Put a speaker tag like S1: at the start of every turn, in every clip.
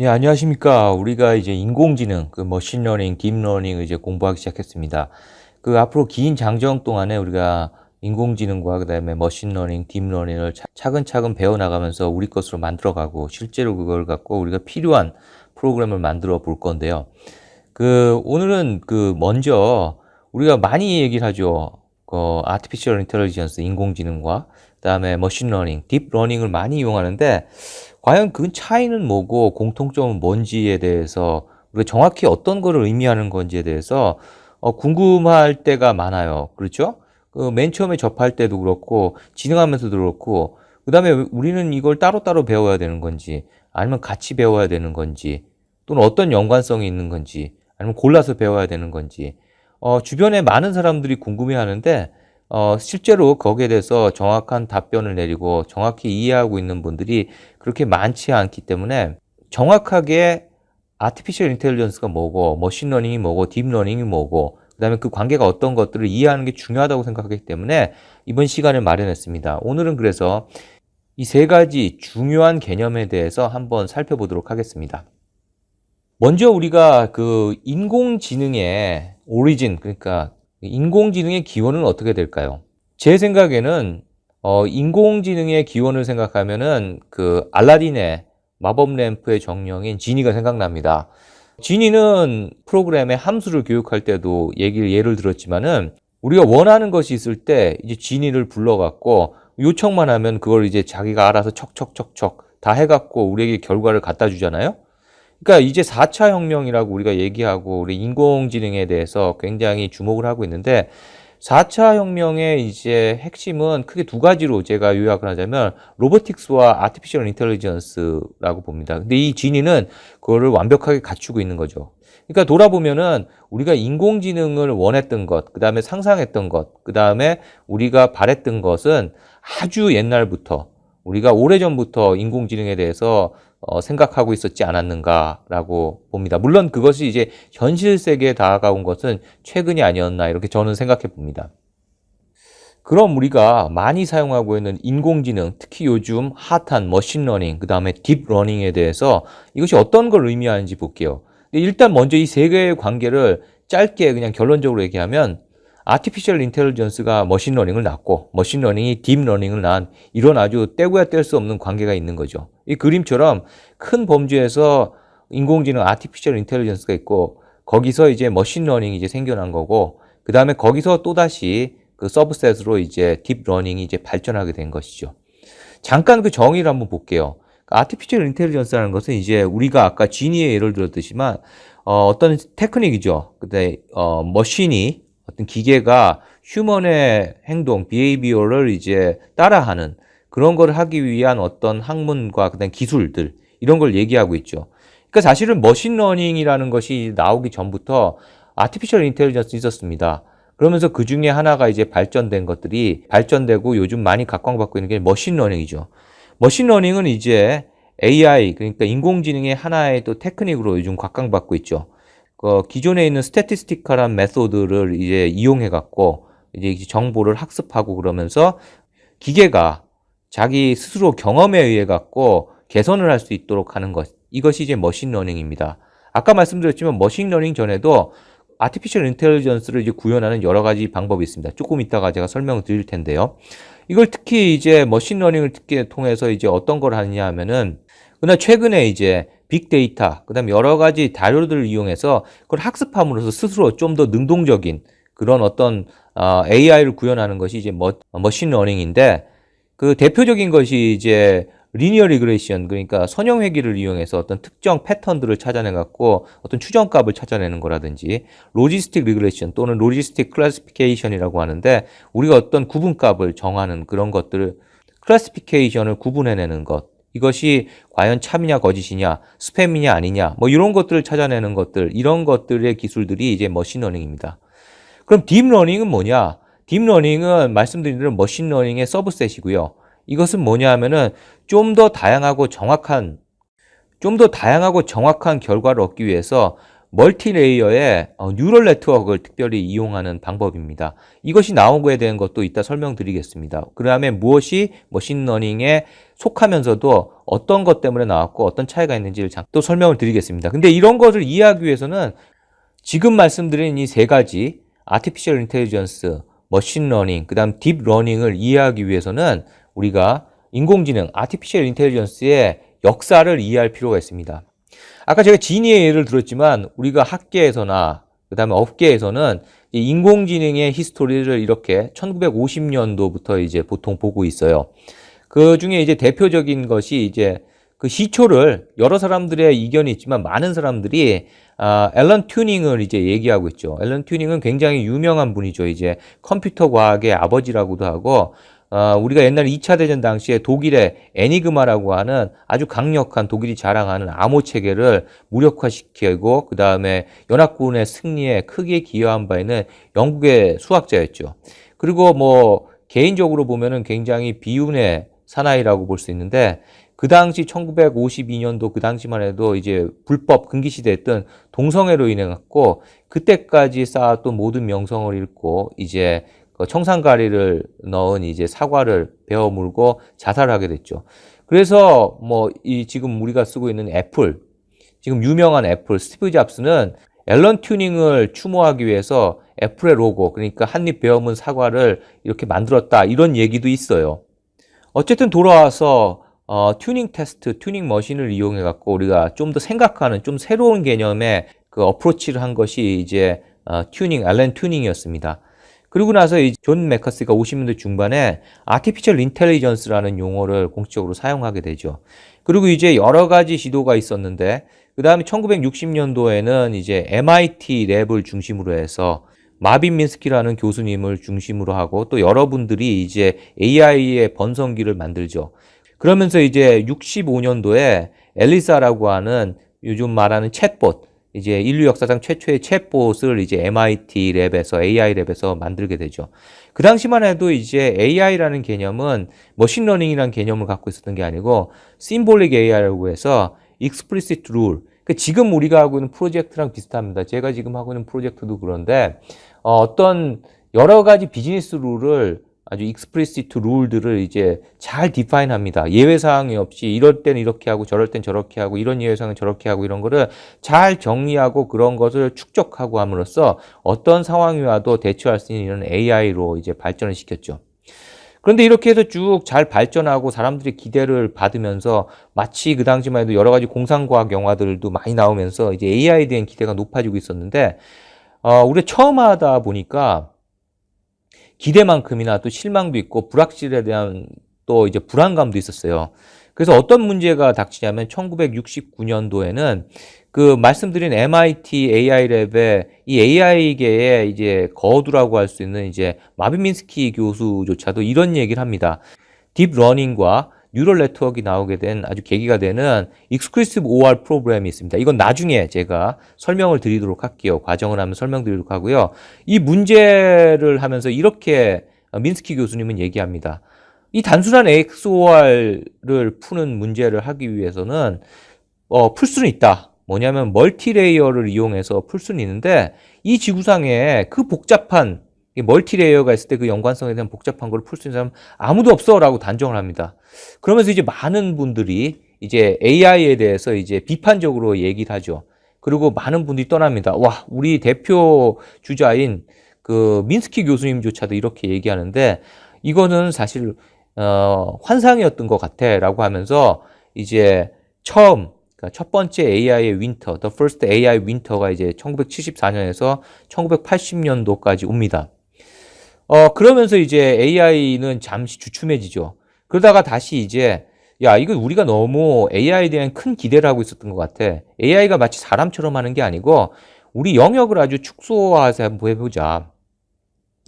S1: 예, 안녕하십니까. 우리가 이제 인공지능, 그 머신러닝, 딥러닝을 이제 공부하기 시작했습니다. 그 앞으로 긴 장정 동안에 우리가 인공지능과 그다음에 머신러닝, 딥러닝을 차- 차근차근 배워나가면서 우리 것으로 만들어가고 실제로 그걸 갖고 우리가 필요한 프로그램을 만들어 볼 건데요. 그 오늘은 그 먼저 우리가 많이 얘기를 하죠. 그 아티피셜 인텔리전스 인공지능과 그다음에 머신러닝, 딥러닝을 많이 이용하는데 과연 그 차이는 뭐고 공통점은 뭔지에 대해서 우리가 정확히 어떤 거를 의미하는 건지에 대해서 어, 궁금할 때가 많아요. 그렇죠? 그 맨 처음에 접할 때도 그렇고 진행하면서도 그렇고 그 다음에 우리는 이걸 따로따로 배워야 되는 건지 아니면 같이 배워야 되는 건지 또는 어떤 연관성이 있는 건지 아니면 골라서 배워야 되는 건지 어, 주변에 많은 사람들이 궁금해 하는데 어, 실제로 거기에 대해서 정확한 답변을 내리고 정확히 이해하고 있는 분들이 그렇게 많지 않기 때문에 정확하게 아티피셜 인텔리전스가 뭐고 머신러닝이 뭐고 딥러닝이 뭐고 그다음에 그 관계가 어떤 것들을 이해하는 게 중요하다고 생각하기 때문에 이번 시간을 마련했습니다. 오늘은 그래서 이 세 가지 중요한 개념에 대해서 한번 살펴보도록 하겠습니다. 먼저 우리가 그 인공지능의 오리진 그러니까 인공지능의 기원은 어떻게 될까요? 제 생각에는 어, 인공지능의 기원을 생각하면은 그 알라딘의 마법 램프의 정령인 지니가 생각납니다. 지니는 프로그램에 함수를 교육할 때도 얘기를 예를 들었지만은 우리가 원하는 것이 있을 때 이제 지니를 불러갖고 요청만 하면 그걸 이제 자기가 알아서 척척척척 다 해갖고 우리에게 결과를 갖다 주잖아요. 그러니까 이제 4차 혁명이라고 우리가 얘기하고 우리 인공지능에 대해서 굉장히 주목을 하고 있는데 4차 혁명의 이제 핵심은 크게 두 가지로 제가 요약을 하자면 로보틱스와 아티피셜 인텔리전스라고 봅니다. 근데 이 지니는 그거를 완벽하게 갖추고 있는 거죠. 그러니까 돌아보면은 우리가 인공지능을 원했던 것, 그 다음에 상상했던 것, 그 다음에 우리가 바랬던 것은 아주 옛날부터 우리가 오래전부터 인공지능에 대해서 어, 생각하고 있었지 않았는가라고 봅니다. 물론 그것이 이제 현실 세계에 다가온 것은 최근이 아니었나 이렇게 저는 생각해 봅니다. 그럼 우리가 많이 사용하고 있는 인공지능, 특히 요즘 핫한 머신러닝, 그 다음에 딥러닝에 대해서 이것이 어떤 걸 의미하는지 볼게요. 일단 먼저 이 세 개의 관계를 짧게 그냥 결론적으로 얘기하면 아티피셜 인텔리전스가 머신러닝을 낳고 머신러닝이 딥러닝을 낳은 이런 아주 떼고야 뗄 수 없는 관계가 있는 거죠. 이 그림처럼 큰 범주에서 인공지능 아티피셜 인텔리전스가 있고 거기서 이제 머신러닝이 이제 생겨난 거고 그 다음에 거기서 또다시 그 서브셋으로 이제 딥러닝이 이제 발전하게 된 것이죠. 잠깐 그 정의를 한번 볼게요. 아티피셜 인텔리전스라는 것은 이제 우리가 아까 지니의 예를 들었듯이만 어, 어떤 테크닉이죠. 근데 어, 머신이 어떤 기계가 휴먼의 행동, 비헤이비어를 이제 따라하는 그런 걸 하기 위한 어떤 학문과 그다음 기술들 이런 걸 얘기하고 있죠. 그러니까 사실은 머신러닝이라는 것이 나오기 전부터 아티피셜 인텔리전스 있었습니다. 그러면서 그 중에 하나가 이제 발전된 것들이 발전되고 요즘 많이 각광받고 있는 게 머신러닝이죠. 머신러닝은 이제 AI 그러니까 인공지능의 하나의 또 테크닉으로 요즘 각광받고 있죠. 그 기존에 있는 스태티스티컬한 메소드를 이제 이용해 갖고 이제 정보를 학습하고 그러면서 기계가 자기 스스로 경험에 의해 갖고 개선을 할 수 있도록 하는 것 이것이 이제 머신러닝입니다. 아까 말씀드렸지만 머신러닝 전에도 아티피셜 인텔리전스를 이제 구현하는 여러 가지 방법이 있습니다. 조금 이따가 제가 설명을 드릴 텐데요. 이걸 특히 이제 머신러닝을 특히 통해서 이제 어떤 걸 하느냐 하면은 그러나 최근에 이제 빅데이터, 그 다음에 여러 가지 자료들을 이용해서 그걸 학습함으로써 스스로 좀 더 능동적인 그런 어떤 어, AI를 구현하는 것이 이제 머, 머신 러닝인데 그 대표적인 것이 이제 리니어 리그레이션 그러니까 선형 회귀를 이용해서 어떤 특정 패턴들을 찾아내 갖고 어떤 추정값을 찾아내는 거라든지 로지스틱 리그레이션 또는 로지스틱 클래시피케이션이라고 하는데 우리가 어떤 구분값을 정하는 그런 것들을 클래시피케이션을 구분해내는 것 이것이 과연 참이냐 거짓이냐 스팸이냐 아니냐 뭐 이런 것들을 찾아내는 것들 이런 것들의 기술들이 이제 머신러닝입니다. 그럼 딥러닝은 뭐냐? 딥러닝은 말씀드린 대로 머신러닝의 서브셋이고요. 이것은 뭐냐 하면은 좀 더 다양하고 정확한 좀 더 다양하고 정확한 결과를 얻기 위해서 멀티레이어의 어, 뉴럴 네트워크를 특별히 이용하는 방법입니다. 이것이 나오게 된 것도 이따 설명드리겠습니다. 그 다음에 무엇이 머신러닝에 속하면서도 어떤 것 때문에 나왔고 어떤 차이가 있는지를 또 설명을 드리겠습니다. 근데 이런 것을 이해하기 위해서는 지금 말씀드린 이 세 가지 아티피셜 인텔리전스, 머신러닝, 그 다음 딥러닝을 이해하기 위해서는 우리가 인공지능, 아티피셜 인텔리전스의 역사를 이해할 필요가 있습니다. 아까 제가 지니의 예를 들었지만 우리가 학계에서나 그 다음에 업계에서는 인공지능의 히스토리를 이렇게 1950년도부터 이제 보통 보고 있어요. 그 중에 이제 대표적인 것이 이제 그 시초를 여러 사람들의 이견이 있지만 많은 사람들이 아, 앨런 튜닝을 이제 얘기하고 있죠. 앨런 튜닝은 굉장히 유명한 분이죠. 이제 컴퓨터 과학의 아버지라고도 하고 어, 우리가 옛날 2차 대전 당시에 독일의 애니그마라고 하는 아주 강력한 독일이 자랑하는 암호 체계를 무력화시키고 그 다음에 연합군의 승리에 크게 기여한 바 있는 영국의 수학자였죠. 그리고 뭐 개인적으로 보면은 굉장히 비운의 사나이라고 볼 수 있는데 그 당시 1952년도 그 당시만 해도 이제 불법 금기 시대였던 동성애로 인해 갖고 그때까지 쌓았던 모든 명성을 잃고 이제 그 청산가리를 넣은 이제 사과를 베어 물고 자살하게 됐죠. 그래서 뭐 이 지금 우리가 쓰고 있는 애플, 지금 유명한 애플 스티브 잡스는 앨런 튜닝을 추모하기 위해서 애플의 로고, 그러니까 한입 베어문 사과를 이렇게 만들었다 이런 얘기도 있어요. 어쨌든 돌아와서 어, 튜닝 테스트, 튜닝 머신을 이용해 갖고 우리가 좀 더 생각하는 좀 새로운 개념의 그 어프로치를 한 것이 이제 어, 튜닝, 앨런 튜닝이었습니다. 그리고 나서 이존 메커스가 50년대 중반에 아티피셜 인텔리전스라는 용어를 공식적으로 사용하게 되죠. 그리고 이제 여러 가지 시도가 있었는데 그 다음에 1960년도에는 이제 MIT 랩을 중심으로 해서 마빈 민스키라는 교수님을 중심으로 하고 또 여러분들이 이제 AI의 번성기를 만들죠. 그러면서 이제 65년도에 엘리사라고 하는 요즘 말하는 챗봇 이제 인류 역사상 최초의 챗봇을 이제 MIT 랩에서 AI 랩에서 만들게 되죠. 그 당시만 해도 이제 AI라는 개념은 머신러닝이라는 개념을 갖고 있었던 게 아니고 심볼릭 AI라고 해서 explicit rule. 그 지금 우리가 하고 있는 프로젝트랑 비슷합니다. 제가 지금 하고 있는 프로젝트도 그런데 어, 어떤 여러 가지 비즈니스 룰을 아주 익스프레시트 룰들을 이제 잘 디파인합니다. 예외 사항이 없이 이럴 때는 이렇게 하고 저럴 땐 저렇게 하고 이런 예외 사항은 저렇게 하고 이런 거를 잘 정리하고 그런 것을 축적하고 함으로써 어떤 상황이 와도 대처할 수 있는 이런 AI로 이제 발전을 시켰죠. 그런데 이렇게 해서 쭉 잘 발전하고 사람들이 기대를 받으면서 마치 그 당시만 해도 여러 가지 공상과학 영화들도 많이 나오면서 이제 AI에 대한 기대가 높아지고 있었는데 어, 우리가 처음 하다 보니까 기대만큼이나 또 실망도 있고 불확실에 대한 또 이제 불안감도 있었어요. 그래서 어떤 문제가 닥치냐면 1969년도에는 그 말씀드린 MIT AI 랩의 이 AI계의 이제 거두라고 할 수 있는 이제 마빈 민스키 교수조차도 이런 얘기를 합니다. 딥러닝과 뉴럴 네트워크가 나오게 된 아주 계기가 되는 익스클루시브 OR 프로그램이 있습니다. 이건 나중에 제가 설명을 드리도록 할게요. 과정을 하면 설명드리도록 하고요. 이 문제를 하면서 이렇게 민스키 교수님은 얘기합니다. 이 단순한 XOR을 푸는 문제를 하기 위해서는 어, 풀 수는 있다. 뭐냐면 멀티레이어를 이용해서 풀 수는 있는데 이 지구상에 그 복잡한 멀티레이어가 있을 때 그 연관성에 대한 복잡한 걸 풀 수 있는 사람 아무도 없어라고 단정을 합니다. 그러면서 이제 많은 분들이 이제 AI에 대해서 이제 비판적으로 얘기를 하죠. 그리고 많은 분들이 떠납니다. 와, 우리 대표 주자인 그 민스키 교수님조차도 이렇게 얘기하는데 이거는 사실 어, 환상이었던 것 같아라고 하면서 이제 처음 그러니까 첫 번째 AI의 윈터, The First AI 윈터가 이제 1974년에서 1980년도까지 옵니다. 어, 그러면서 이제 AI는 잠시 주춤해지죠. 그러다가 다시 이제 야, 이거 우리가 너무 AI에 대한 큰 기대를 하고 있었던 것 같아. AI가 마치 사람처럼 하는 게 아니고 우리 영역을 아주 축소해서 한번 해보자.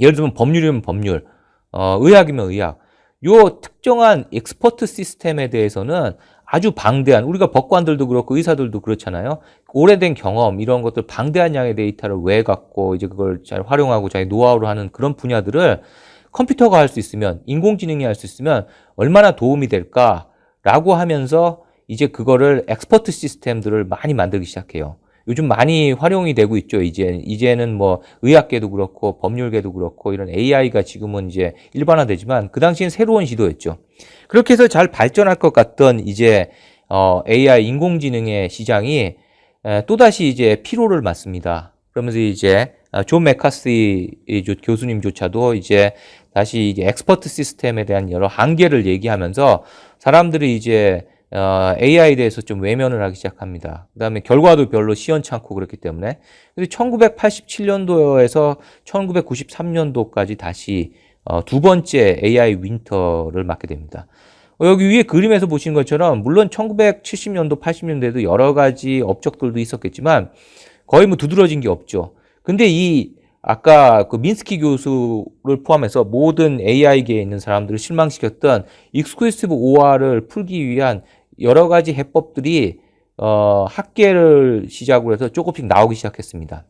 S1: 예를 들면 법률이면 법률, 어, 의학이면 의학. 요 특정한 엑스퍼트 시스템에 대해서는 아주 방대한 우리가 법관들도 그렇고 의사들도 그렇잖아요. 오래된 경험 이런 것들 방대한 양의 데이터를 왜 갖고 이제 그걸 잘 활용하고 자기 노하우로 하는 그런 분야들을 컴퓨터가 할 수 있으면 인공지능이 할 수 있으면 얼마나 도움이 될까라고 하면서 이제 그거를 엑스퍼트 시스템들을 많이 만들기 시작해요. 요즘 많이 활용이 되고 있죠. 이제 이제는 뭐 의학계도 그렇고 법률계도 그렇고 이런 AI가 지금은 이제 일반화되지만 그 당시엔 새로운 시도였죠. 그렇게 해서 잘 발전할 것 같던 이제 어 AI 인공지능의 시장이 에, 또다시 이제 피로를 맞습니다. 그러면서 이제 아, 존 메카시 이 조- 교수님조차도 이제 다시 이제 엑스퍼트 시스템에 대한 여러 한계를 얘기하면서 사람들이 이제 어, AI에 대해서 좀 외면을 하기 시작합니다. 그 다음에 결과도 별로 시원찮고 그렇기 때문에. 그래서 1987년도에서 1993년도까지 다시 어, 두 번째 AI 윈터를 맞게 됩니다. 어, 여기 위에 그림에서 보시는 것처럼 물론 1970년도, 80년대에도 여러 가지 업적들도 있었겠지만 거의 뭐 두드러진 게 없죠. 근데 이 아까 그 민스키 교수를 포함해서 모든 AI계에 있는 사람들을 실망시켰던 익스클루시브 OR을 풀기 위한 여러 가지 해법들이 어, 학계를 시작으로 해서 조금씩 나오기 시작했습니다.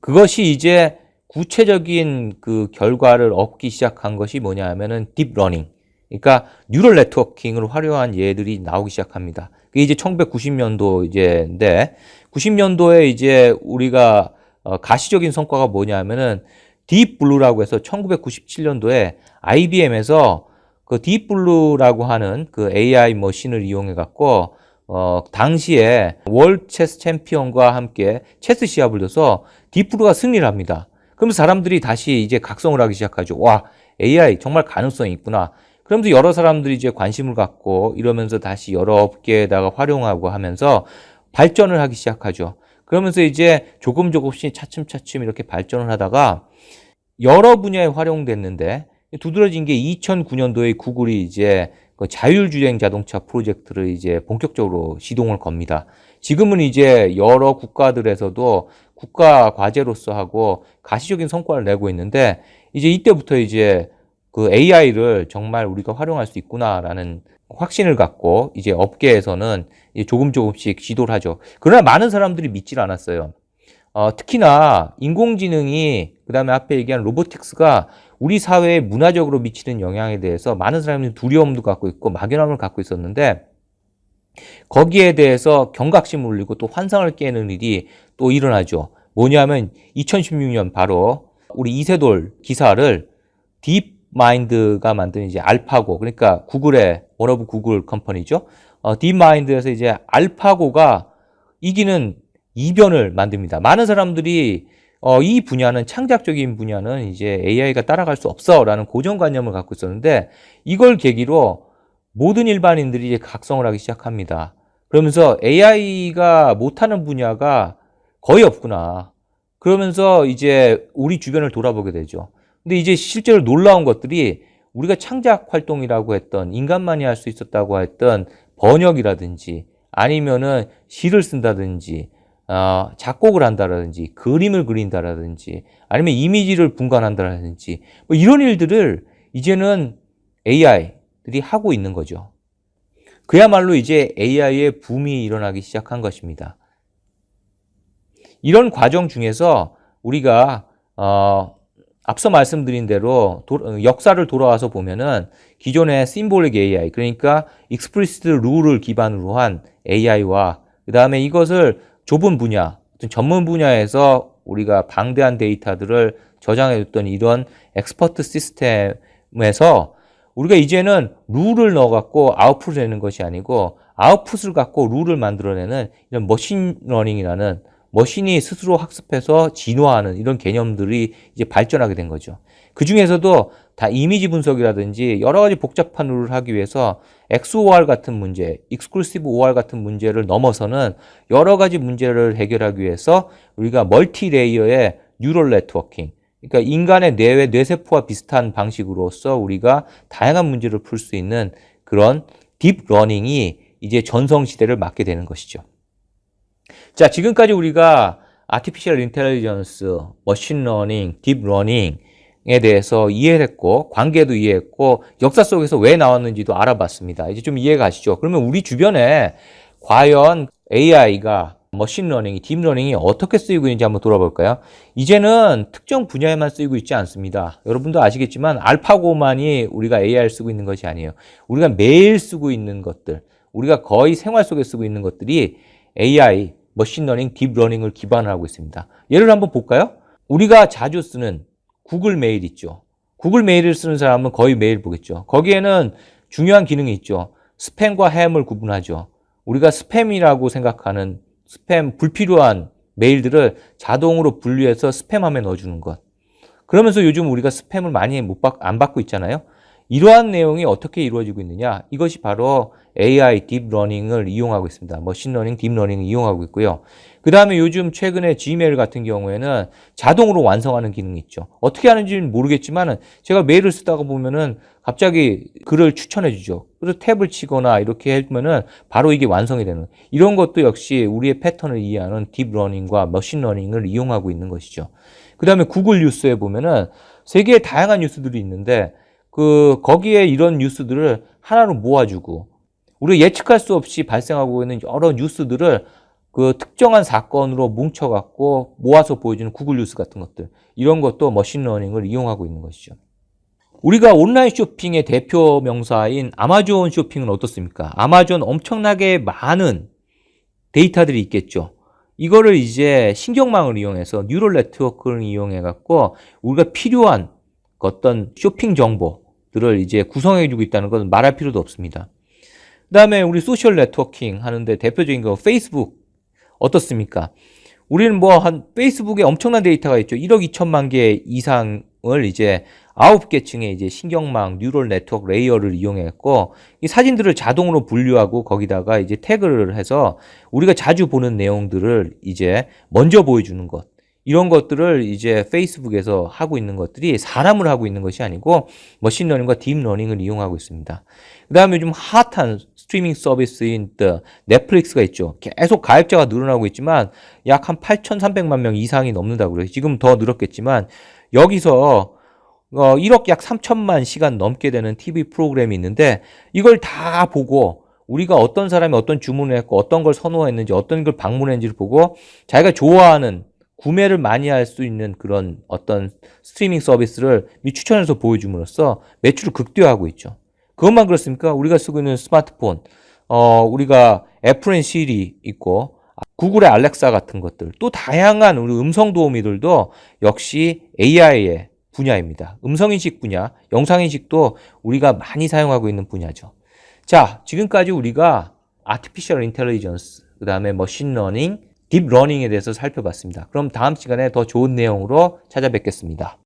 S1: 그것이 이제 구체적인 그 결과를 얻기 시작한 것이 뭐냐 하면은 딥러닝. 그러니까 뉴럴 네트워킹을 활용한 예들이 나오기 시작합니다. 그게 이제 1990년도 이제인데 90년도에 이제 우리가 어, 가시적인 성과가 뭐냐 하면은 딥블루라고 해서 1997년도에 IBM에서 그 딥블루라고 하는 그 AI 머신을 이용해 갖고 어 당시에 월 체스 챔피언과 함께 체스 시합을 둬서 딥블루가 승리를 합니다. 그럼 사람들이 다시 이제 각성을 하기 시작하죠. 와, AI 정말 가능성이 있구나. 그러면서 여러 사람들이 이제 관심을 갖고 이러면서 다시 여러 업계에다가 활용하고 하면서 발전을 하기 시작하죠. 그러면서 이제 조금 조금씩 차츰차츰 이렇게 발전을 하다가 여러 분야에 활용됐는데 두드러진 게 2009년도에 구글이 이제 그 자율주행 자동차 프로젝트를 이제 본격적으로 시동을 겁니다. 지금은 이제 여러 국가들에서도 국가 과제로서 하고 가시적인 성과를 내고 있는데 이제 이때부터 이제 그 AI를 정말 우리가 활용할 수 있구나라는 확신을 갖고 이제 업계에서는 이제 조금 조금씩 시도를 하죠. 그러나 많은 사람들이 믿질 않았어요. 어, 특히나 인공지능이 그 다음에 앞에 얘기한 로보틱스가 우리 사회에 문화적으로 미치는 영향에 대해서 많은 사람들이 두려움도 갖고 있고 막연함을 갖고 있었는데 거기에 대해서 경각심을 울리고 또 환상을 깨는 일이 또 일어나죠. 뭐냐면 2016년 바로 우리 이세돌 기사를 딥마인드가 만든 이제 알파고 그러니까 구글의 원어브 구글 컴퍼니죠. 어, 딥마인드에서 이제 알파고가 이기는 이변을 만듭니다. 많은 사람들이 어, 이 분야는 창작적인 분야는 이제 AI가 따라갈 수 없어라는 고정관념을 갖고 있었는데 이걸 계기로 모든 일반인들이 이제 각성을 하기 시작합니다. 그러면서 AI가 못하는 분야가 거의 없구나. 그러면서 이제 우리 주변을 돌아보게 되죠. 근데 이제 실제로 놀라운 것들이 우리가 창작 활동이라고 했던 인간만이 할 수 있었다고 했던 번역이라든지 아니면은 시를 쓴다든지 어, 작곡을 한다라든지 그림을 그린다라든지 아니면 이미지를 분간한다라든지 뭐 이런 일들을 이제는 AI들이 하고 있는 거죠. 그야말로 이제 AI의 붐이 일어나기 시작한 것입니다. 이런 과정 중에서 우리가 어, 앞서 말씀드린 대로 도, 어, 역사를 돌아와서 보면은 기존의 심볼릭 AI 그러니까 익스프리시트 룰을 기반으로 한 AI와 그 다음에 이것을 좁은 분야, 어떤 전문 분야에서 우리가 방대한 데이터들을 저장해뒀던 이런 엑스퍼트 시스템에서 우리가 이제는 룰을 넣어갖고 아웃풋을 내는 것이 아니고 아웃풋을 갖고 룰을 만들어내는 이런 머신러닝이라는 머신이 스스로 학습해서 진화하는 이런 개념들이 이제 발전하게 된 거죠. 그 중에서도 다 이미지 분석이라든지 여러 가지 복잡한 룰을 하기 위해서 XOR 같은 문제, 익스클루시브 OR 같은 문제를 넘어서는 여러 가지 문제를 해결하기 위해서 우리가 멀티 레이어의 뉴럴 네트워킹, 그러니까 인간의 뇌의 뇌세포와 비슷한 방식으로서 우리가 다양한 문제를 풀 수 있는 그런 딥 러닝이 이제 전성 시대를 맞게 되는 것이죠. 자, 지금까지 우리가 아티피셜 인텔리전스, 머신 러닝, 딥 러닝 에 대해서 이해했고, 관계도 이해했고, 역사 속에서 왜 나왔는지도 알아봤습니다. 이제 좀 이해가 가시죠? 그러면 우리 주변에 과연 AI가 머신 러닝이, 딥 러닝이 어떻게 쓰이고 있는지 한번 돌아볼까요? 이제는 특정 분야에만 쓰이고 있지 않습니다. 여러분도 아시겠지만 알파고만이 우리가 AI를 쓰고 있는 것이 아니에요. 우리가 매일 쓰고 있는 것들, 우리가 거의 생활 속에 쓰고 있는 것들이 AI 머신러닝, 딥러닝을 기반하고 있습니다. 예를 한번 볼까요? 우리가 자주 쓰는 구글 메일 있죠. 구글 메일을 쓰는 사람은 거의 매일 보겠죠. 거기에는 중요한 기능이 있죠. 스팸과 햄을 구분하죠. 우리가 스팸이라고 생각하는 스팸 불필요한 메일들을 자동으로 분류해서 스팸함에 넣어주는 것. 그러면서 요즘 우리가 스팸을 많이 못 받, 안 받고 있잖아요. 이러한 내용이 어떻게 이루어지고 있느냐? 이것이 바로 AI 딥러닝을 이용하고 있습니다. 머신러닝, 딥러닝을 이용하고 있고요. 그 다음에 요즘 최근에 Gmail 같은 경우에는 자동으로 완성하는 기능이 있죠. 어떻게 하는지는 모르겠지만 제가 메일을 쓰다가 보면은 갑자기 글을 추천해 주죠. 그래서 탭을 치거나 이렇게 해주면은 바로 이게 완성이 되는 이런 것도 역시 우리의 패턴을 이해하는 딥러닝과 머신러닝을 이용하고 있는 것이죠. 그 다음에 구글 뉴스에 보면은 세계에 다양한 뉴스들이 있는데 그 거기에 이런 뉴스들을 하나로 모아주고 우리가 예측할 수 없이 발생하고 있는 여러 뉴스들을 그 특정한 사건으로 뭉쳐갖고 모아서 보여주는 구글 뉴스 같은 것들 이런 것도 머신러닝을 이용하고 있는 것이죠. 우리가 온라인 쇼핑의 대표 명사인 아마존 쇼핑은 어떻습니까? 아마존 엄청나게 많은 데이터들이 있겠죠. 이거를 이제 신경망을 이용해서 뉴럴 네트워크를 이용해 갖고 우리가 필요한 어떤 쇼핑 정보 들을 이제 구성해 주고 있다는 것은 말할 필요도 없습니다. 그 다음에 우리 소셜 네트워킹 하는데 대표적인 거 페이스북 어떻습니까? 우리는 뭐 한 페이스북에 엄청난 데이터가 있죠. 1억 2천만 개 이상을 이제 아홉 개 층의 이제 신경망 뉴럴 네트워크 레이어를 이용했고 이 사진들을 자동으로 분류하고 거기다가 이제 태그를 해서 우리가 자주 보는 내용들을 이제 먼저 보여주는 것 이런 것들을 이제 페이스북에서 하고 있는 것들이 사람을 하고 있는 것이 아니고 머신러닝과 딥러닝을 이용하고 있습니다. 그 다음에 요즘 핫한 스트리밍 서비스인 또 넷플릭스가 있죠. 계속 가입자가 늘어나고 있지만 약 한 8,300만 명 이상이 넘는다고 그래요. 지금 더 늘었겠지만 여기서 어 1억 약 3천만 시간 넘게 되는 TV 프로그램이 있는데 이걸 다 보고 우리가 어떤 사람이 어떤 주문을 했고 어떤 걸 선호했는지 어떤 걸 방문했는지를 보고 자기가 좋아하는 구매를 많이 할 수 있는 그런 어떤 스트리밍 서비스를 미 추천해서 보여줌으로써 매출을 극대화하고 있죠. 그것만 그렇습니까? 우리가 쓰고 있는 스마트폰, 어, 우리가 애플 앤 시리 있고, 구글의 알렉사 같은 것들, 또 다양한 우리 음성 도우미들도 역시 AI의 분야입니다. 음성인식 분야, 영상인식도 우리가 많이 사용하고 있는 분야죠. 자, 지금까지 우리가 아티피셜 인텔리전스, 그 다음에 머신러닝, 딥러닝에 대해서 살펴봤습니다. 그럼 다음 시간에 더 좋은 내용으로 찾아뵙겠습니다.